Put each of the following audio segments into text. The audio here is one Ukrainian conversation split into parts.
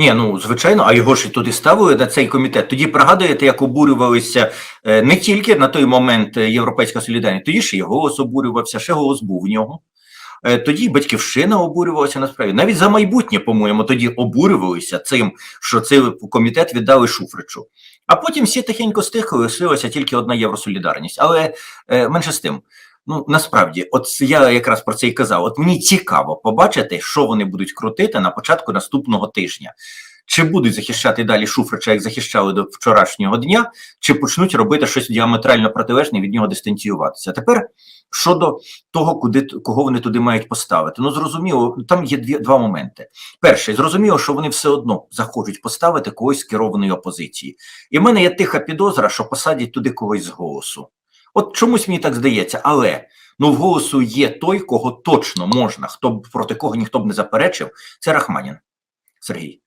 Ні, ну звичайно, а його ж і туди ставили на цей комітет. Тоді пригадуєте, як обурювалися е, не тільки на той момент е, Європейська солідарність, тоді ще і голос обурювався, ще голос був в нього. Е, Тоді батьківщина обурювалася насправді. Навіть за майбутнє, по-моєму, тоді обурювалися цим, що цей комітет віддали Шуфричу. А потім всі тихенько стихли, лишилася тільки одна євросолідарність. Але менше з тим. Ну насправді, от я якраз про це і казав. От мені цікаво побачити, що вони будуть крутити на початку наступного тижня. Чи будуть захищати далі Шуфрича, як захищали до вчорашнього дня, чи почнуть робити щось діаметрально протилежне від нього дистанціюватися? Тепер щодо того, куди кого вони туди мають поставити, ну зрозуміло, там є дві два моменти. Перший, зрозуміло, що вони все одно захочуть поставити когось з керованої опозиції, і в мене є тиха підозра, що посадять туди когось з голосу. От чомусь мені так здається, але ну в голосу є той, кого точно можна, хто б проти кого ніхто б не заперечив, це Рахманін Сергій.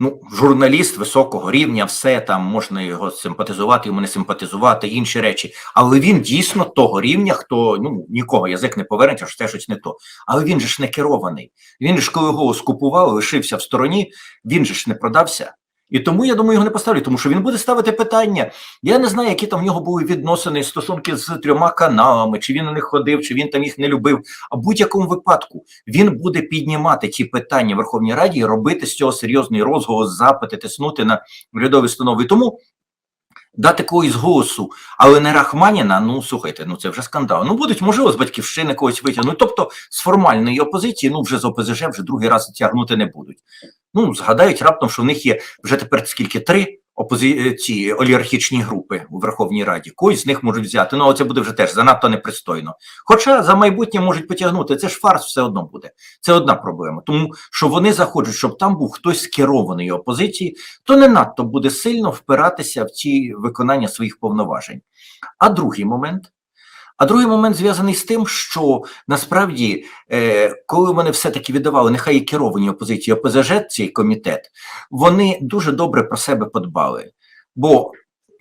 Ну, журналіст високого рівня, все там можна його симпатизувати, йому не симпатизувати, інші речі. Але він дійсно того рівня, хто ну нікого язик не повернеться, що це щось не то. Але він же ж не керований. Він же ж коли голос купував, лишився в стороні, він же ж не продався. І тому я думаю, його не поставлю, тому що він буде ставити питання. Я не знаю, які там в нього були відносини, стосунки з трьома каналами, чи він на них ходив, чи він там їх не любив. А в будь-якому випадку він буде піднімати ті питання в Верховній Раді робити з цього серйозний розголос, запити, тиснути на урядові установи. Тому дати когось голосу, але не Рахманіна. Ну слухайте, ну це вже скандал. Ну будуть можливо з батьківщини когось витягнути. Ну, тобто з формальної опозиції, ну вже з ОПЗЖ вже другий раз тягнути не будуть. Ну згадають раптом, що в них є вже тепер скільки три опози... ці олігархічні групи у Верховній Раді. Когось з них можуть взяти. Ну, це буде вже теж занадто непристойно. Хоча за майбутнє можуть потягнути. Це ж фарс все одно буде. Це одна проблема. Тому що вони захочуть, щоб там був хтось з керованої опозиції, то не надто буде сильно впиратися в ці виконання своїх повноважень. А другий момент. А другий момент зв'язаний з тим, що насправді, е, коли вони все-таки віддавали, нехай і керовані опозиції ОПЗЖ, цей комітет, вони дуже добре про себе подбали. Бо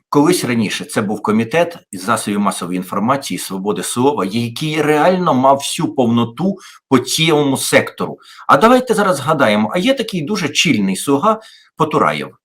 колись раніше це був комітет із засобів масової інформації, свободи слова, який реально мав всю повноту по цілому сектору. А давайте зараз згадаємо: а є такий дуже чільний слуга Потураєв.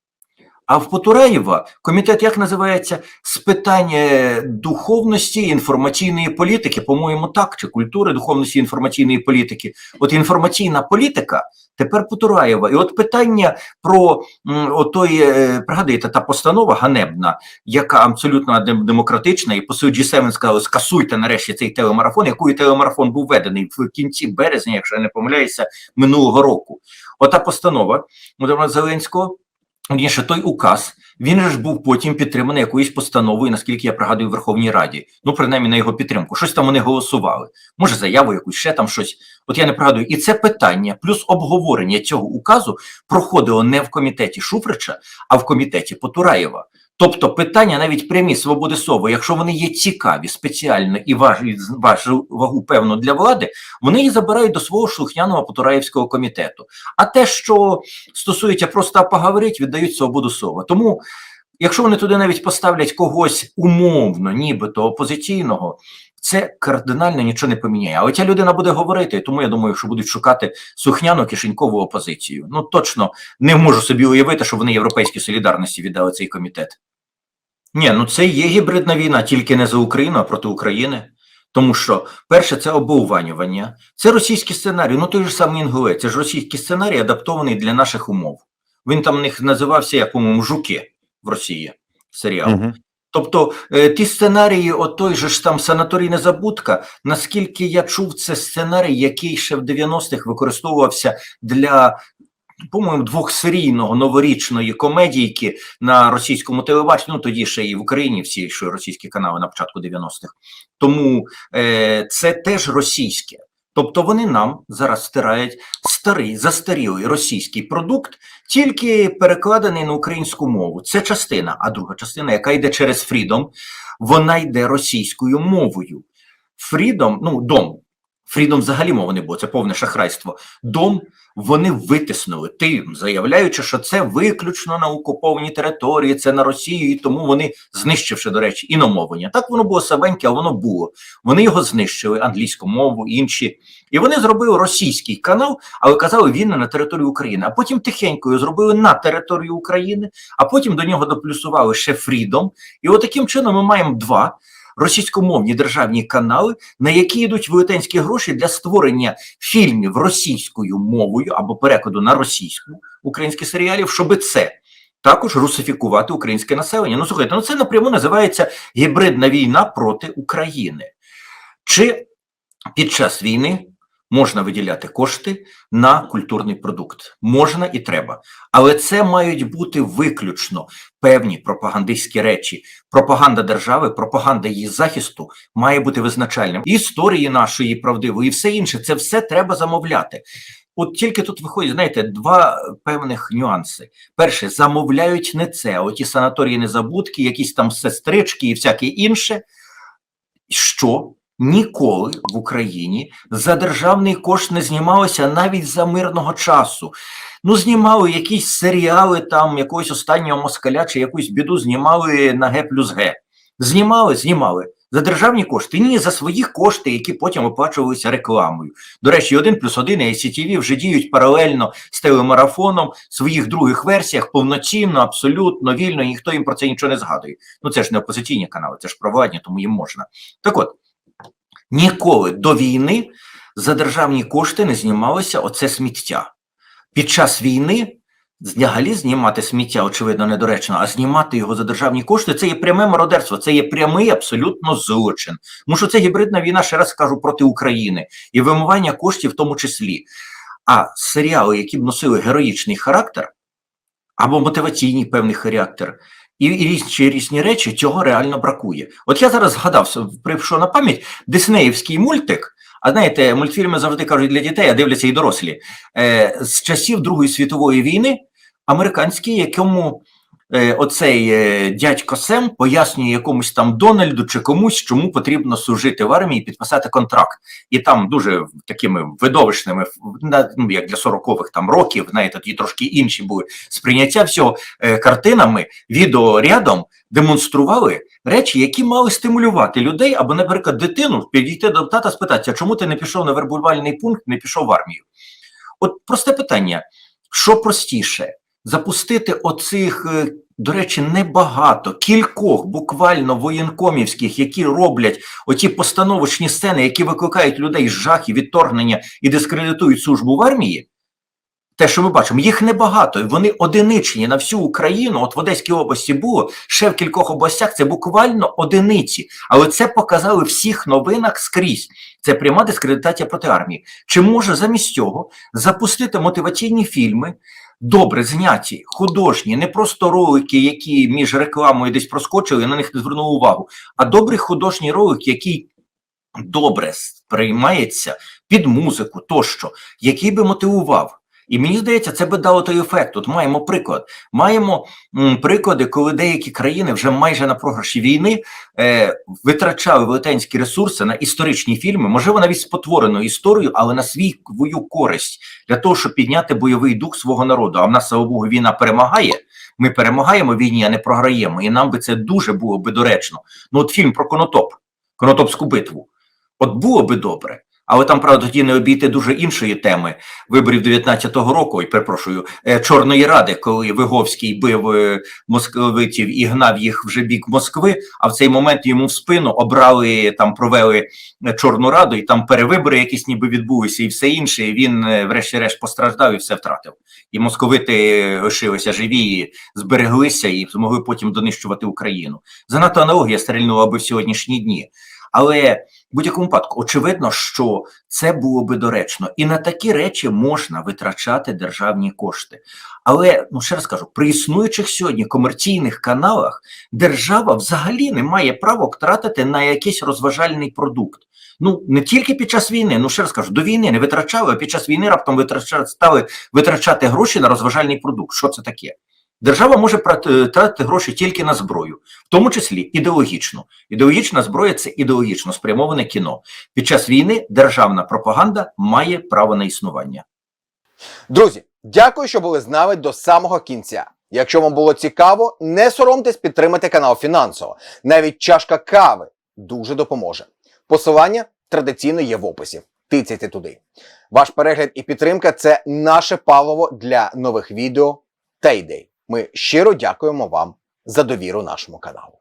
А в Потураєва комітет як називається з питань е, духовності і інформаційної політики, по-моєму, так, чи культури духовності інформаційної політики. От інформаційна політика тепер Потураєва. І от питання про м, отой, е, пригадуєте, та постанова ганебна, яка абсолютно демократична, і по суті G7 сказали, скасуйте нарешті цей телемарафон, який телемарафон був введений в кінці березня, якщо я не помиляюся, минулого року. Ота постанова Володимира Зеленського. ще той указ, він ж був потім підтриманий якоюсь постановою, наскільки я пригадую, в Верховній Раді. Ну, принаймні на його підтримку. Щось там вони голосували. Може, заяву якусь, ще там щось. От я не пригадую. І це питання, плюс обговорення цього указу проходило не в комітеті Шуфрича, а в комітеті Потураєва. Тобто питання навіть прямі свободи слова, якщо вони є цікаві спеціально і важують важу вагу певно для влади, вони її забирають до свого слухняного Потураєвського комітету. А те, що стосується просто поговорити, віддають свободу слова. Тому, якщо вони туди навіть поставлять когось умовно, нібито опозиційного, це кардинально нічого не поміняє. Але ця людина буде говорити, тому я думаю, що будуть шукати сухняну кишенькову опозицію. Ну точно не можу собі уявити, що вони європейській солідарності віддали цей комітет. Ні, ну це є гібридна війна, тільки не за Україну, а проти України. Тому що перше це обовванювання, це російський сценарій. Ну той же самий Інгулець, це ж російський сценарій, адаптований для наших умов. Він там в них називався, як по-моєму, жуки в Росії серіал. Угу. Тобто е, ті сценарії, от той же ж там санаторій Незабудка, наскільки я чув, це сценарій, який ще в 90-х використовувався для. По-моєму, двохсерійного новорічної комедійки на російському телебаченні, ну тоді ще і в Україні всі що російські канали на початку 90-х. Тому е, це теж російське. Тобто вони нам зараз стирають старий застарілий російський продукт, тільки перекладений на українську мову. Це частина, а друга частина, яка йде через Freedom, вона йде російською мовою. Фрідом, ну дом. Фрідом взагалі мови не було, це повне шахрайство. Дом вони витиснули тим, заявляючи, що це виключно на окупованій території, це на Росію, і тому вони, знищивши, до речі, іномовлення. Так воно було слабеньке, а воно було. Вони його знищили, англійську мову, інші. І вони зробили російський канал, але казали, він не на території України. А потім тихенько зробили на території України, а потім до нього доплюсували ще Фрідом. І от таким чином ми маємо два російськомовні державні канали, на які йдуть велетенські гроші для створення фільмів російською мовою або перекладу на російську українських серіалів, щоб це. Також русифікувати українське населення. Ну слухайте, ну це напряму називається гібридна війна проти України. Чи під час війни можна виділяти кошти на культурний продукт? Можна і треба. Але це мають бути виключно певні пропагандистські речі. Пропаганда держави, пропаганда її захисту має бути визначальним. Історії нашої правдивої, і все інше, це все треба замовляти. От тільки тут виходять, знаєте, два певних нюанси. Перше, замовляють не це, оті санаторії незабудки, якісь там сестрички і всяке інше, що ніколи в Україні за державний кошт не знімалося навіть за мирного часу. Ну, знімали якісь серіали там якогось останнього москаля чи якусь біду знімали на Г плюс Г. Знімали, знімали. За державні кошти, ні, за свої кошти, які потім оплачувалися рекламою. До речі, один плюс один і ICTV вже діють паралельно з телемарафоном в своїх других версіях повноцінно, абсолютно вільно, ніхто їм про це нічого не згадує. Ну це ж не опозиційні канали, це ж провладні, тому їм можна. Так от ніколи до війни за державні кошти не знімалося оце сміття. Під час війни взагалі знімати сміття, очевидно, недоречно, а знімати його за державні кошти це є пряме мародерство, це є прямий абсолютно злочин. Тому що це гібридна війна, ще раз кажу, проти України і вимивання коштів в тому числі. А серіали, які б носили героїчний характер або мотиваційний певний характер, і, різні, різні речі, цього реально бракує. От я зараз згадав, прийшов на пам'ять Диснеївський мультик. А знаєте, мультфільми завжди кажуть для дітей, а дивляться і дорослі. Е, з часів Другої світової війни американські, якому оцей е, дядько Сем пояснює якомусь там Дональду чи комусь, чому потрібно служити в армії підписати контракт. І там дуже такими видовищними, ну, як для 40-х там років, знаєте, тоді трошки інші були сприйняття всього е, картинами, відеорядом демонстрували речі, які мали стимулювати людей, або, наприклад, дитину підійти до тата спитатися, чому ти не пішов на вербувальний пункт, не пішов в армію. От просте питання: що простіше? Запустити оцих, е, до речі, небагато, кількох буквально воєнкомівських, які роблять оті постановочні сцени, які викликають людей з жахів, відторгнення і дискредитують службу в армії. Те, що ми бачимо, їх небагато, вони одиничні на всю Україну. От в Одеській області було ще в кількох областях. Це буквально одиниці, але це показали в всіх новинах скрізь. Це пряма дискредитація проти армії. Чи може замість цього запустити мотиваційні фільми, добре зняті, художні, не просто ролики, які між рекламою десь проскочили, на них не звернув увагу, а добрий художній ролик, який добре сприймається під музику, тощо, який би мотивував. І мені здається, це би дало той ефект. От маємо приклад. Маємо м, приклади, коли деякі країни вже майже на програші війни е, витрачали велетенські ресурси на історичні фільми, можливо, навіть спотвореною історією, але на свою користь для того, щоб підняти бойовий дух свого народу. А в нас, слава Богу, війна перемагає. Ми перемагаємо війні, а не програємо. І нам би це дуже було би доречно. Ну, от фільм про Конотоп, Конотопську битву. От було би добре. Але там, правда, тоді не обійти дуже іншої теми виборів 19-го року, і перепрошую, е, Чорної Ради, коли Виговський бив е, московитів і гнав їх вже бік Москви, а в цей момент йому в спину обрали, там провели Чорну Раду, і там перевибори якісь ніби відбулися, і все інше. І він, е, врешті-решт, постраждав і все втратив. І московити лишилися живі, і збереглися і змогли потім донищувати Україну. Занадто аналогія стрільнула би в сьогоднішні дні. Але в будь-якому випадку, очевидно, що це було би доречно, і на такі речі можна витрачати державні кошти. Але ну ще раз кажу, при існуючих сьогодні комерційних каналах держава взагалі не має права тратити на якийсь розважальний продукт. Ну не тільки під час війни, ну ще раз кажу, до війни не витрачали, а під час війни раптом витрачали, стали витрачати гроші на розважальний продукт. Що це таке? Держава може прат- тратити гроші тільки на зброю, в тому числі ідеологічну. Ідеологічна зброя це ідеологічно спрямоване кіно. Під час війни державна пропаганда має право на існування. Друзі, дякую, що були з нами до самого кінця. Якщо вам було цікаво, не соромтесь підтримати канал фінансово. Навіть чашка кави дуже допоможе. Посилання традиційно є в описі. Тицяйте туди. Ваш перегляд і підтримка це наше паливо для нових відео та ідей. Ми щиро дякуємо вам за довіру нашому каналу.